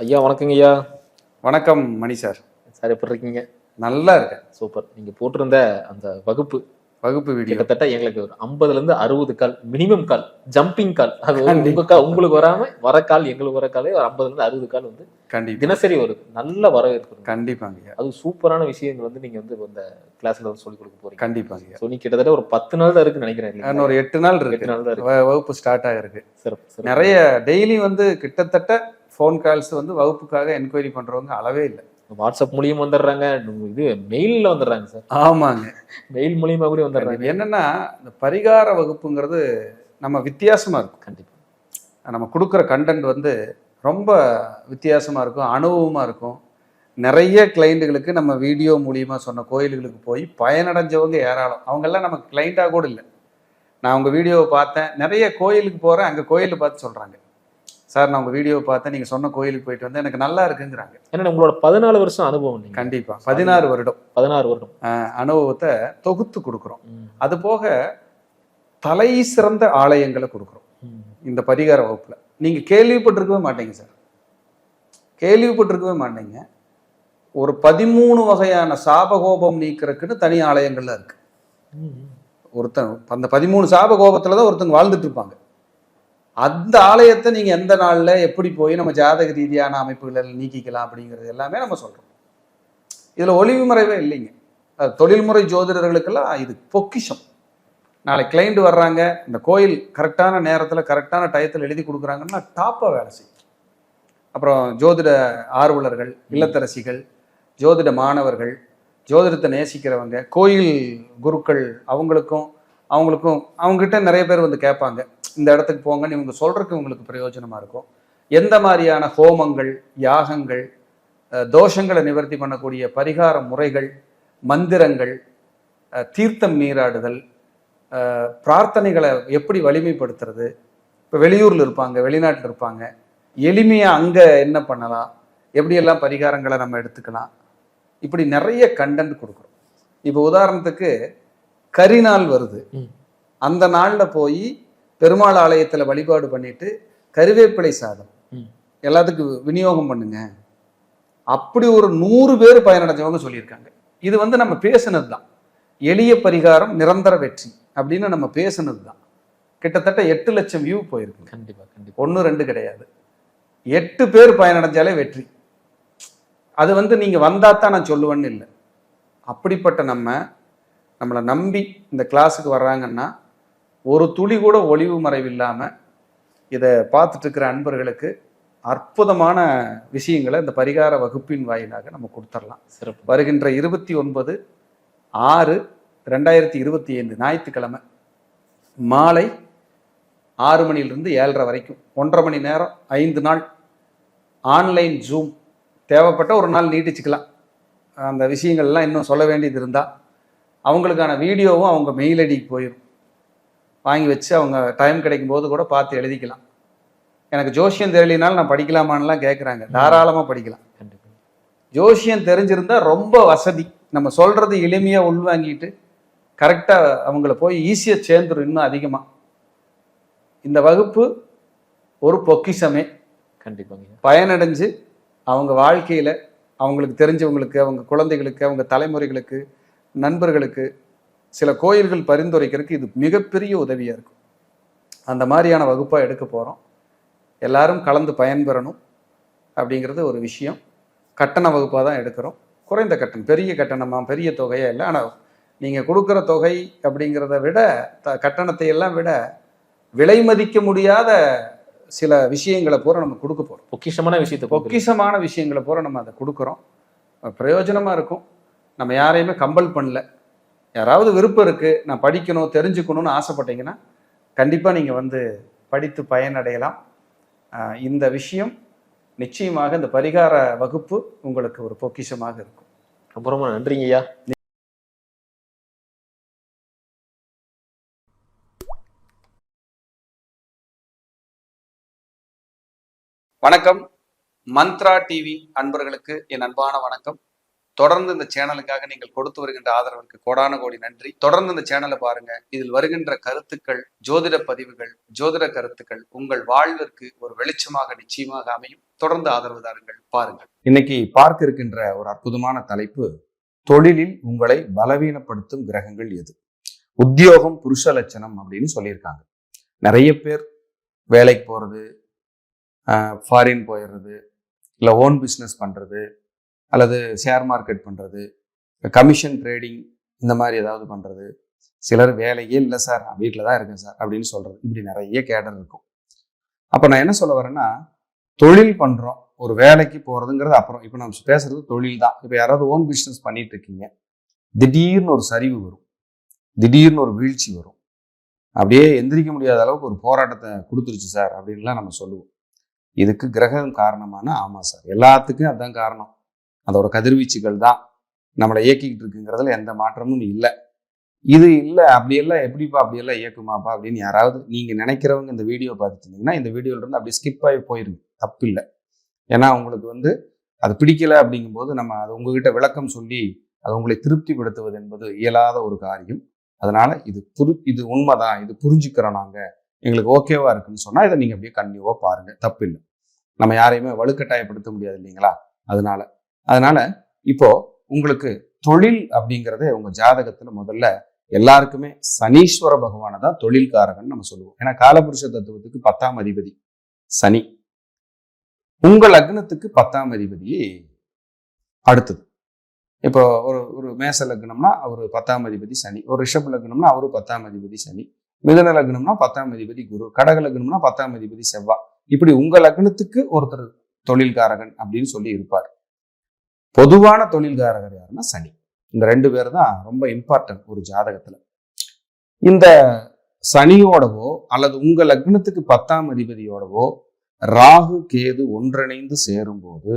ஐயா வணக்கங்க ஐயா. வணக்கம் மணி சார். சார் எப்படி இருக்கீங்க? நல்லா இருக்கேன். சூப்பர். நீங்க போட்டிருந்த அந்த வகுப்பு வகுப்பு வீடியோ. கிட்டத்தட்ட எங்களுக்கு ஒரு ஐம்பதுல இருந்து அறுபது கால் மினிமம் கால் ஜம்பிங் கால். அது. உங்க கால் உங்களுக்கு வராம வர கால் எங்களுக்கு வர காலே ஒரு ஐம்பதுல இருந்து அறுபது கால் வந்து கண்டிப்பா. தினசரி வருது நல்ல வரவேற்பு. கண்டிப்பாங்க. அது சூப்பரான விஷயங்கள் வந்து நீங்க வந்து இந்த கிளாஸ்ல வந்து சொல்லி கொடுக்க போறீங்க. கண்டிப்பாங்க. சோ நீ கிட்டத்தட்ட ஒரு பத்து நாள் தான் இருக்குன்னு நினைக்கிறேன் ஒரு எட்டு நாள் எட்டு இருக்கு நாள் தான் இருக்கு. வகுப்பு ஸ்டார்ட் ஆகிருக்கு சிறப்பு. நிறைய டெய்லி வந்து கிட்டத்தட்ட ஃபோன் கால்ஸ் வந்து வகுப்புக்காக என்கொயரி பண்றவங்க அளவே இல்லை. வாட்ஸ்அப் மூலியம் வந்துடுறாங்க. இது மெயில்ல வந்துடுறாங்க சார். ஆமாங்க. மெயில் மூலியமா கூட வந்துடுறாங்க. என்னன்னா இந்த பரிகார வகுப்புங்கிறது நம்ம வித்தியாசமா இருக்கும். கண்டிப்பா. நம்ம கொடுக்குற கண்டென்ட் வந்து ரொம்ப வித்தியாசமா இருக்கும் அனுபவமா இருக்கும். நிறைய கிளைண்ட்டுகளுக்கு நம்ம வீடியோ மூலியமா சொன்ன கோயில்களுக்கு போய் பயனடைஞ்சவங்க ஏராளம். அவங்கெல்லாம் நமக்கு கிளைண்ட்டாக கூட இல்லை. நான் உங்கள் வீடியோவை பார்த்தேன். நிறைய கோயிலுக்கு போகிறேன் அங்கே கோயிலில் பார்த்து சொல்கிறாங்க சார் நான் உங்கள் வீடியோவை பார்த்தேன். நீங்கள் சொன்ன கோயிலுக்கு போயிட்டு வந்து எனக்கு நல்லா இருக்குங்கிறாங்க. ஏன்னா உங்களோட பதினாலு வருஷம் அனுபவம் கண்டிப்பாக பதினாறு வருடம். பதினாறு வருடம். அனுபவத்தை தொகுத்து கொடுக்குறோம். அது போக தலை சிறந்த ஆலயங்களை கொடுக்குறோம். இந்த பரிகார வகுப்புல. நீங்க கேள்விப்பட்டிருக்கவே மாட்டீங்க சார். கேள்விப்பட்டிருக்கவே மாட்டீங்க. ஒரு பதிமூணு வகையான சாபகோபம் நீக்கிறதுக்குன்னு தனி ஆலயங்கள்ல இருக்கு. ஒருத்தன் அந்த பதிமூணு சாபகோபத்துல தான் ஒருத்தங்க வாழ்ந்துட்டு இருப்பாங்க. அந்த ஆலயத்தை நீங்க எந்த நாள்ல எப்படி போய் நம்ம ஜாதக ரீதியான அமைப்புகளை நீக்கிக்கலாம் அப்படிங்கிறது எல்லாமே நம்ம சொல்றோம். இதுல ஒளிவு மறைவே இல்லைங்க. தொழில்முறை ஜோதிடர்களுக்கெல்லாம் இது பொக்கிஷம். நாளை கிளைண்ட் வர்றாங்க இந்த கோயில் கரெக்டான நேரத்தில் கரெக்டான டயத்தில் எழுதி கொடுக்குறாங்கன்னா டாப்பாக வேலை செய்யும். அப்புறம் ஜோதிட ஆர்வலர்கள் இல்லத்தரசிகள் ஜோதிட மாணவர்கள் ஜோதிடத்தை நேசிக்கிறவங்க கோயில் குருக்கள் அவங்களுக்கும் அவங்களுக்கும் அவங்ககிட்ட நிறைய பேர் வந்து கேட்பாங்க. இந்த இடத்துக்கு போங்கன்னு இவங்க சொல்றதுக்கு இவங்களுக்கு பிரயோஜனமா இருக்கும். எந்த மாதிரியான ஹோமங்கள் யாகங்கள் தோஷங்களை நிவர்த்தி பண்ணக்கூடிய பரிகார முறைகள் மந்திரங்கள் தீர்த்தம் நீராடுதல் பிரார்த்தனைகளை எப்படி வலிமைப்படுத்துறது? இப்போ வெளியூர்ல இருப்பாங்க வெளிநாட்டில் இருப்பாங்க. எளிமையா அங்க என்ன பண்ணலாம்? எப்படியெல்லாம் பரிகாரங்களை நம்ம எடுத்துக்கலாம்? இப்படி நிறைய கண்டென்ட் கொடுக்குறோம். இப்போ உதாரணத்துக்கு கரிநாள் வருது. அந்த நாள்ல போய் பெருமாள் ஆலயத்துல வழிபாடு பண்ணிட்டு கருவேப்பிலை சாதம். எல்லாத்துக்கும் விநியோகம் பண்ணுங்க. அப்படி ஒரு நூறு பேர் பயனடைஞ்சவங்க சொல்லியிருக்காங்க. இது வந்து நம்ம பேசுனது தான் எளிய பரிகாரம் நிரந்தர வெற்றி அப்படின்னு நம்ம பேசுனது தான் கிட்டத்தட்ட எட்டு லட்சம் வியூ போயிருக்கு. கண்டிப்பா கண்டிப்பா. ஒன்று ரெண்டு கிடையாது. எட்டு பேர் பயனடைஞ்சாலே வெற்றி. அது வந்து நீங்க வந்தா தான் நான் சொல்லுவேன்னு இல்லை. அப்படிப்பட்ட நம்ம நம்மளை நம்பி இந்த கிளாஸுக்கு வர்றாங்கன்னா ஒரு துளி கூட ஒளிவு மறைவு இல்லாம இதை பார்த்துட்டு இருக்கிற அன்பர்களுக்கு அற்புதமான விஷயங்களை இந்த பரிகார வகுப்பின் வாயிலாக நம்ம கொடுத்துடலாம் சிறப்பு. வருகின்ற இருபத்தி ஒன்பது ஆறு ரெண்டாயிரத்தி இருபத்தி ஐந்து ஞாயிற்றுக்கிழமை மாலை ஆறு மணிலிருந்து ஏழரை வரைக்கும். ஒன்றரை மணி நேரம் ஐந்து நாள் ஆன்லைன் ஜூம் தேவைப்பட்ட ஒரு நாள் நீட்டிச்சுக்கலாம். அந்த விஷயங்கள்லாம் இன்னும் சொல்ல வேண்டியது இருந்தால் அவங்களுக்கான வீடியோவும் அவங்க மெயில் ஐடிக்கு போயிடும் வாங்கி வச்சு அவங்க டைம் கிடைக்கும் போது கூட பார்த்து எழுதிக்கலாம். எனக்கு ஜோசியம் தெரியலினாலும் நான் படிக்கலாமான்லாம் கேட்குறாங்க தாராளமாக படிக்கலாம். கண்டிப்பா. ஜோசியம் தெரிஞ்சிருந்தா ரொம்ப வசதி. நம்ம சொல்றது எளிமையா உள்வாங்கிட்டு கரெக்டா அவங்கள போய் ஈஸியா சேர்ந்துரும் இன்னும் அதிகமா. இந்த வகுப்பு ஒரு பொக்கிஷமே. கண்டிப்பாங்க. பயனடைஞ்சு அவங்க வாழ்க்கையில அவங்களுக்கு தெரிஞ்சவங்களுக்கு அவங்க குழந்தைகளுக்கு அவங்க தலைமுறைகளுக்கு நண்பர்களுக்கு சில கோயில்கள் பரிந்துரைக்கிறதுக்கு இது மிகப்பெரிய உதவியா இருக்கும். அந்த மாதிரியான வகுப்பா எடுக்க போறோம். எல்லாரும் கலந்து பயன்பெறணும் அப்படிங்கிறது ஒரு விஷயம். கட்டண வகுப்பாக தான் எடுக்கிறோம். குறைந்த கட்டணம். பெரிய கட்டணமா? பெரிய தொகையா இல்லை. ஆனால் நீங்கள் கொடுக்குற தொகை அப்படிங்கிறத விட த கட்டணத்தை எல்லாம் விட விலை மதிக்க முடியாத சில விஷயங்களை பூரா நம்ம கொடுக்க போகிறோம் பொக்கிஷமான விஷயத்தை பொக்கிஷம் பொக்கிஷமான விஷயங்களை பூரா நம்ம அதை கொடுக்குறோம். பிரயோஜனமாக இருக்கும். நம்ம யாரையுமே கம்பல் பண்ணல. யாராவது விருப்பம் இருக்குது நான் படிக்கணும் தெரிஞ்சுக்கணும்னு ஆசைப்பட்டீங்கன்னா கண்டிப்பாக நீங்கள் வந்து படித்து பயனடையலாம். இந்த விஷயம் நிச்சயமாக இந்த பரிகார வகுப்பு உங்களுக்கு ஒரு பொக்கிஷமாக இருக்கும். ரொம்ப ரொம்ப நன்றிங்க ஐயா. வணக்கம். மந்த்ரா டிவி அன்பர்களுக்கு என் அன்பான வணக்கம். தொடர்ந்து இந்த சேனலுக்காக நீங்கள் கொடுத்து வருகின்ற ஆதரவிற்கு கோடான கோடி நன்றி. தொடர்ந்து இந்த சேனலை பாருங்க. இதில் வருகின்ற கருத்துக்கள் ஜோதிட பதிவுகள் ஜோதிட கருத்துக்கள் உங்கள் வாழ்விற்கு ஒரு வெளிச்சமாக நிச்சயமாக அமையும். தொடர்ந்து ஆதரவு தாருங்கள். பாருங்கள். இன்னைக்கு பார்க்க இருக்கின்ற ஒரு அற்புதமான தலைப்பு தொழிலில் உங்களை பலவீனப்படுத்தும் கிரகங்கள் எது? உத்தியோகம் புருஷ லட்சணம் அப்படின்னு சொல்லியிருக்காங்க. நிறைய பேர் வேலைக்கு போறது ஃபாரின் போயிடுறது இல்லை ஓன் பிஸ்னஸ் பண்றது அல்லது ஷேர் மார்க்கெட் பண்ணுறது கமிஷன் ட்ரேடிங் இந்த மாதிரி ஏதாவது பண்ணுறது சிலர் வேலையே இல்லை சார் நான் வீட்டில் தான் இருக்கேன் சார் அப்படின்னு சொல்கிறது இப்படி நிறைய கேடர் இருக்கும். அப்போ நான் என்ன சொல்ல வரேன்னா தொழில் பண்ணுறோம் ஒரு வேலைக்கு போகிறதுங்கிறது அப்புறம். இப்போ நம்ம பேசுகிறது தொழில் தான். இப்போ யாராவது ஓன் பிஸ்னஸ் பண்ணிட்டு இருக்கீங்க திடீர்னு ஒரு சரிவு வரும். திடீர்னு ஒரு வீழ்ச்சி வரும். அப்படியே எந்திரிக்க முடியாத அளவுக்கு ஒரு போராட்டத்தை கொடுத்துருச்சு சார் அப்படின்லாம் நம்ம சொல்லுவோம். இதுக்கு கிரகம் காரணமான ஆமாம் சார். எல்லாத்துக்கும் அதுதான் காரணம். அதோட கதிர்வீச்சுகள் தான் நம்மளை இயக்கிக்கிட்டு இருக்குங்கிறதுல எந்த மாற்றமும் இல்லை. இது இல்லை அப்படியெல்லாம் எப்படிப்பா அப்படியெல்லாம் இயக்குமாப்பா அப்படின்னு யாராவது நீங்கள் நினைக்கிறவங்க இந்த வீடியோ பார்த்துட்டு இருந்தீங்கன்னா இந்த வீடியோலேருந்து அப்படியே ஸ்கிப் ஆகி போயிருங்க. தப்பு இல்லை. ஏன்னா உங்களுக்கு வந்து அது பிடிக்கல அப்படிங்கும்போது நம்ம அது உங்ககிட்ட விளக்கம் சொல்லி அது உங்களை திருப்திப்படுத்துவது என்பது இயலாத ஒரு காரியம். அதனால் இது புது இது உண்மைதான் இது புரிஞ்சுக்கிறோம் நாங்கள் எங்களுக்கு ஓகேவாக இருக்குன்னு சொன்னால் இதை நீங்கள் அப்படியே கண்டிப்பாக பாருங்கள் தப்பு இல்லை. நம்ம யாரையுமே வலுக்கட்டாயப்படுத்த முடியாது இல்லைங்களா? அதனால அதனால இப்போ உங்களுக்கு தொழில் அப்படிங்கிறது உங்க ஜாதகத்துல முதல்ல எல்லாருக்குமே சனீஸ்வர பகவானை தான் தொழில்காரகன் நம்ம சொல்லுவோம். ஏன்னா காலபுருஷ தத்துவத்துக்கு பத்தாம் அதிபதி சனி. உங்கள் லக்னத்துக்கு பத்தாம் அதிபதி அடுத்தது. இப்போ ஒரு ஒரு மேச லக்னம்னா அவர் பத்தாம் அதிபதி சனி. ஒரு ரிஷப் லக்னம்னா அவரு பத்தாம் அதிபதி சனி. மிதன லக்னம்னா பத்தாம் அதிபதி குரு. கடக லக்னம்னா பத்தாம் அதிபதி செவ்வா. இப்படி உங்க லக்னத்துக்கு ஒருத்தர் தொழில்காரகன் அப்படின்னு சொல்லி இருப்பார். பொதுவான தொழில்காரகர் யாருன்னா சனி. இந்த ரெண்டு பேர் தான் ரொம்ப இம்பார்ட்டன்ட் ஒரு ஜாதகத்தில். இந்த சனியோடவோ அல்லது உங்கள் லக்னத்துக்கு பத்தாம் அதிபதியோடவோ ராகு கேது ஒன்றிணைந்து சேரும்போது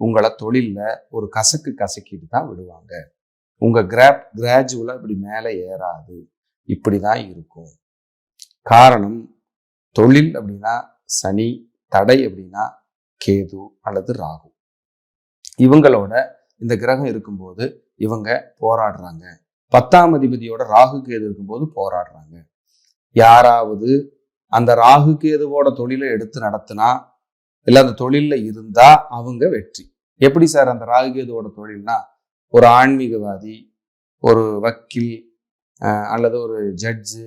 உங்களை தொழிலில் ஒரு கசக்கு கசக்கிட்டு தான் விடுவாங்க. உங்கள் கிராப் கிராஜுவலாக இப்படி மேலே ஏறாது. இப்படி தான் இருக்கும். காரணம் தொழில் அப்படின்னா சனி தடை அப்படின்னா கேது அல்லது ராகு. இவங்களோட இந்த கிரகம் இருக்கும்போது இவங்க போராடுறாங்க. பத்தாம் அதிபதியோட ராகு கேது இருக்கும்போது போராடுறாங்க. யாராவது அந்த ராகு கேதுவோட தொழிலை எடுத்து நடத்தினா இல்லை அந்த தொழிலில் இருந்தா அவங்க வெற்றி. எப்படி சார் அந்த ராகு கேதுவோட தொழில்னா ஒரு ஆன்மீகவாதி ஒரு வக்கீல் அல்லது ஒரு ஜட்ஜு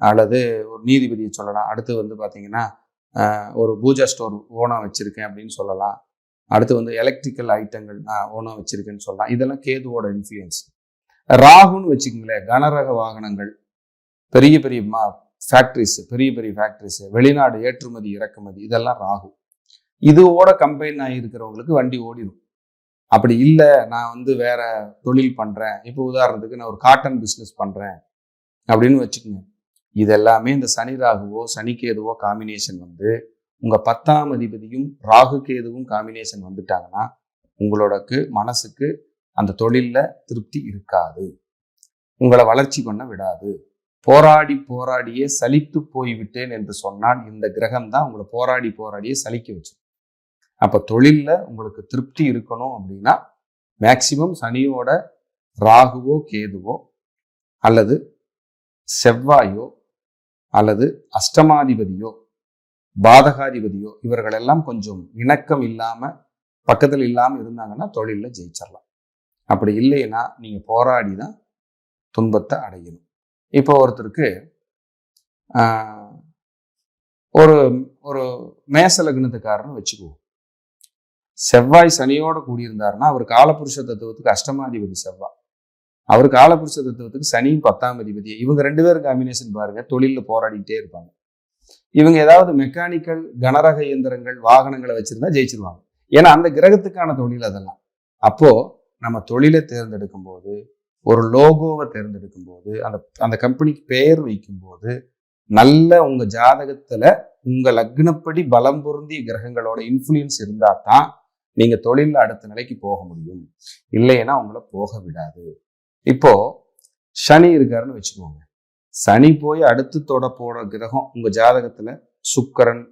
அல்லது ஒரு நீதிபதியை சொல்லலாம். அடுத்து வந்து பார்த்தீங்கன்னா ஒரு பூஜா ஸ்டோர் ஓனாக வச்சுருக்கேன் அப்படின்னு சொல்லலாம். அடுத்து வந்து எலக்ட்ரிக்கல் ஐட்டங்கள் நான் ஓனா வச்சிருக்கேன்னு சொல்லலாம். இதெல்லாம் கேதுவோட இன்ஃப்ளூயன்ஸ் ராகுன்னு வச்சுக்கோங்களேன் கனரக வாகனங்கள் பெரிய பெரிய மா ஃபேக்ட்ரிஸ் பெரிய பெரிய ஃபேக்ட்ரிஸ் வெளிநாடு ஏற்றுமதி இறக்குமதி இதெல்லாம் ராகு. இதுவோட கம்பைன் ஆகியிருக்கிறவங்களுக்கு வண்டி ஓடிடும் அப்படி இல்லை நான் வந்து வேற தொழில் பண்ணுறேன் இப்போ உதாரணத்துக்கு நான் ஒரு காட்டன் பிஸ்னஸ் பண்ணுறேன் அப்படின்னு வச்சுக்கோங்க. இதெல்லாமே இந்த சனி ராகுவோ சனிக்கேதுவோ காம்பினேஷன் வந்து உங்கள் பத்தாம் அதிபதியும் ராகு கேதுவும் காம்பினேஷன் வந்துட்டாங்கன்னா உங்களோடக்கு மனசுக்கு அந்த தொழிலில் திருப்தி இருக்காது. உங்களை வளர்ச்சி பண்ண விடாது. போராடி போராடியே சலித்து போய்விட்டேன் என்று சொன்னால் இந்த கிரகம் தான் உங்களை போராடி போராடியே சலிக்க வச்சிடும் அப்போ தொழிலில் உங்களுக்கு திருப்தி இருக்கணும் அப்படின்னா மேக்சிமம் சனியோட ராகுவோ கேதுவோ அல்லது செவ்வாயோ அல்லது அஷ்டமாதிபதியோ பாதகாதிபதியோ இவர்களெல்லாம் கொஞ்சம் இணக்கம் இல்லாமல் பக்கத்தில் இல்லாமல் இருந்தாங்கன்னா தொழிலில் ஜெயிச்சிடலாம் அப்படி இல்லைன்னா நீங்கள் போராடி தான் துன்பத்தை அடையணும். இப்போ ஒருத்தருக்கு ஒரு ஒரு மேச லக்னத்துக்காரன்னு வச்சுக்குவோம் செவ்வாய் சனியோட கூடியிருந்தாருன்னா அவர் காலபுருஷ தத்துவத்துக்கு அஷ்டமாதிபதி செவ்வாய் அவர் காலபுருஷ தத்துவத்துக்கு சனியும் பத்தாம் அதிபதி இவங்க ரெண்டு பேரும் காம்பினேஷன் பாருங்க தொழிலில் போராடிக்கிட்டே இருப்பாங்க. இவங்க ஏதாவது மெக்கானிக்கல் கனரக இயந்திரங்கள் வாகனங்களை வச்சிருந்தா ஜெயிச்சிருவாங்க. ஏன்னா அந்த கிரகத்துக்கான தொழில் அதெல்லாம். அப்போ நம்ம தொழிலை தேர்ந்தெடுக்கும் போது ஒரு லோகோவை தேர்ந்தெடுக்கும் போது அந்த அந்த கம்பெனிக்கு பெயர் வைக்கும் போது நல்ல உங்க ஜாதகத்துல உங்க லக்னப்படி பலம் பொருந்திய கிரகங்களோட இன்ஃப்ளூயன்ஸ் இருந்தா தான் நீங்க தொழிலில் அடுத்த நிலைக்கு போக முடியும். இல்லைன்னா உங்களை போக விடாது. இப்போ சனி இருக்காருன்னு வச்சுக்கோங்க. சனி போய் அடுத்து தொட போகிற கிரகம் உங்கள் ஜாதகத்தில் சுக்கரன்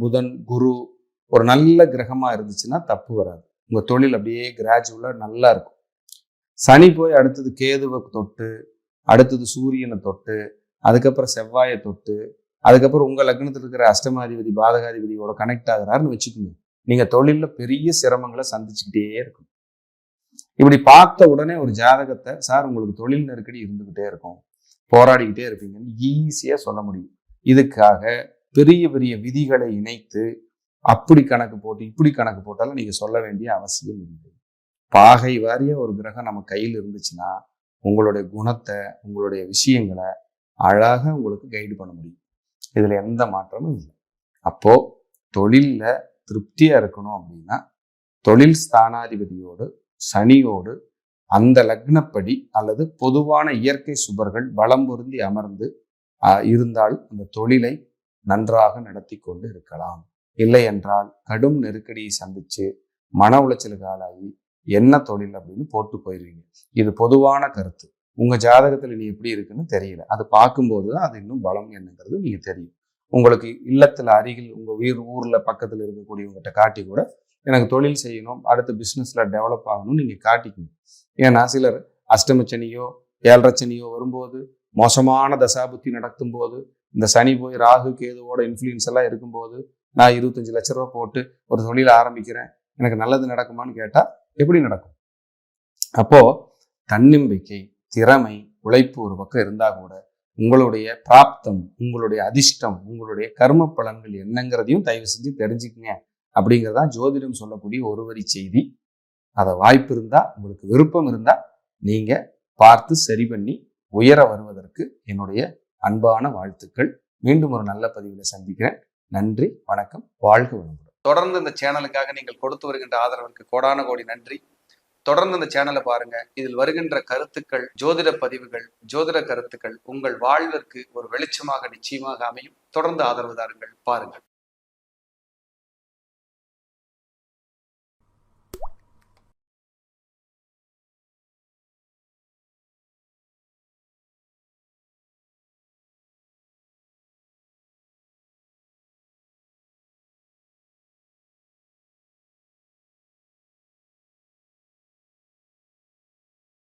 புதன் குரு ஒரு நல்ல கிரகமாக இருந்துச்சுன்னா தப்பு வராது. உங்கள் தொழில் அப்படியே கிராஜுவலாக நல்லா இருக்கும். சனி போய் அடுத்தது கேதுவை தொட்டு அடுத்தது சூரியனை தொட்டு அதுக்கப்புறம் செவ்வாயை தொட்டு அதுக்கப்புறம் உங்கள் லக்னத்தில் இருக்கிற அஷ்டமாதிபதி பாதகாதிபதியோட கனெக்ட் ஆகிறாருன்னு வச்சுக்கோங்க. நீங்கள் தொழிலில் பெரிய சிரமங்களை சந்திச்சுக்கிட்டே இருக்கும் இப்படி பார்த்த உடனே ஒரு ஜாதகத்தை சார் உங்களுக்கு தொழில் நெருக்கடி இருந்துக்கிட்டே இருக்கும். போராடிக்கிட்டே இருப்பீங்கன்னு ஈஸியாக சொல்ல முடியும். இதுக்காக பெரிய பெரிய விதிகளை இணைத்து அப்படி கணக்கு போட்டு இப்படி கணக்கு போட்டாலும் நீங்கள் சொல்ல வேண்டிய அவசியம் இல்லை. பாகை வாரிய ஒரு கிரகம் நம்ம கையில் இருந்துச்சுன்னா உங்களுடைய குணத்தை உங்களுடைய விஷயங்களை அழகாக உங்களுக்கு கைடு பண்ண முடியும். இதில் எந்த மாற்றமும் இல்லை. அப்போது தொழிலில் திருப்தியாக இருக்கணும் அப்படின்னா தொழில் ஸ்தானாதிபதியோடு சனியோடு அந்த லக்னப்படி அல்லது பொதுவான இயற்கை சுபர்கள் வளம் பொருந்தி அமர்ந்து இருந்தால் அந்த தொழிலை நன்றாக நடத்தி கொண்டு இருக்கலாம். இல்லை என்றால் கடும் நெருக்கடியை சந்திச்சு மன உளைச்சலுக்கு ஆளாகி என்ன தொழில் அப்படின்னு போட்டு போயிடுவீங்க இது பொதுவான கருத்து. உங்க ஜாதகத்தில் நீ எப்படி இருக்குன்னு தெரியல. அது பார்க்கும்போது தான் அது இன்னும் பலம் என்னங்கிறது நீங்க தெரியும். உங்களுக்கு இல்லத்தில் அருகில் உங்கள் வீர் ஊரில் பக்கத்தில் இருக்கக்கூடியவங்ககிட்ட காட்டி கூட எனக்கு தொழில் செய்யணும் அடுத்த பிஸ்னஸில் டெவலப் ஆகணும்னு நீங்கள் காட்டிக்கணும். ஏன்னா சிலர் அஷ்டமச்சனியோ ஏழரச்சனியோ வரும்போது மோசமான தசாபுத்தி நடத்தும் போது இந்த சனி போய் ராகு கேதுவோட இன்ஃப்ளூயன்ஸ் எல்லாம் இருக்கும்போது நான் இருபத்தஞ்சு லட்ச ரூபா போட்டு ஒரு தொழில் ஆரம்பிக்கிறேன். எனக்கு நல்லது நடக்குமான்னு கேட்டால் எப்படி நடக்கும்? அப்போது தன்னம்பிக்கை திறமை உழைப்பு ஒரு பக்கம் இருந்தால் கூட உங்களுடைய பிராப்தம் உங்களுடைய அதிர்ஷ்டம் உங்களுடைய கர்ம பலன்கள் என்னங்கிறதையும் தயவு செஞ்சு தெரிஞ்சுக்கங்க. அப்படிங்கிறதான் ஜோதிடம் சொல்லக்கூடிய ஒரு வரி செய்தி. அதை வாய்ப்பு இருந்தால் உங்களுக்கு விருப்பம் இருந்தால் நீங்கள் பார்த்து சரி பண்ணி உயர வருவதற்கு என்னுடைய அன்பான வாழ்த்துக்கள். மீண்டும் ஒரு நல்ல பதிவில் சந்திக்கிறேன். நன்றி வணக்கம் வாழ்க வளமுடன். தொடர்ந்து இந்த சேனலுக்காக நீங்கள் கொடுத்து வருகின்ற ஆதரவுக்கு கோடான கோடி நன்றி. தொடர்ந்து இந்த சேனலை பாருங்க. இதில் வருகின்ற கருத்துக்கள் ஜோதிட பதிவுகள் ஜோதிட கருத்துக்கள் உங்கள் வாழ்விற்கு ஒரு வெளிச்சமாக நிச்சயமாக அமையும். தொடர்ந்து ஆதரவு தாருங்கள். பாருங்கள்.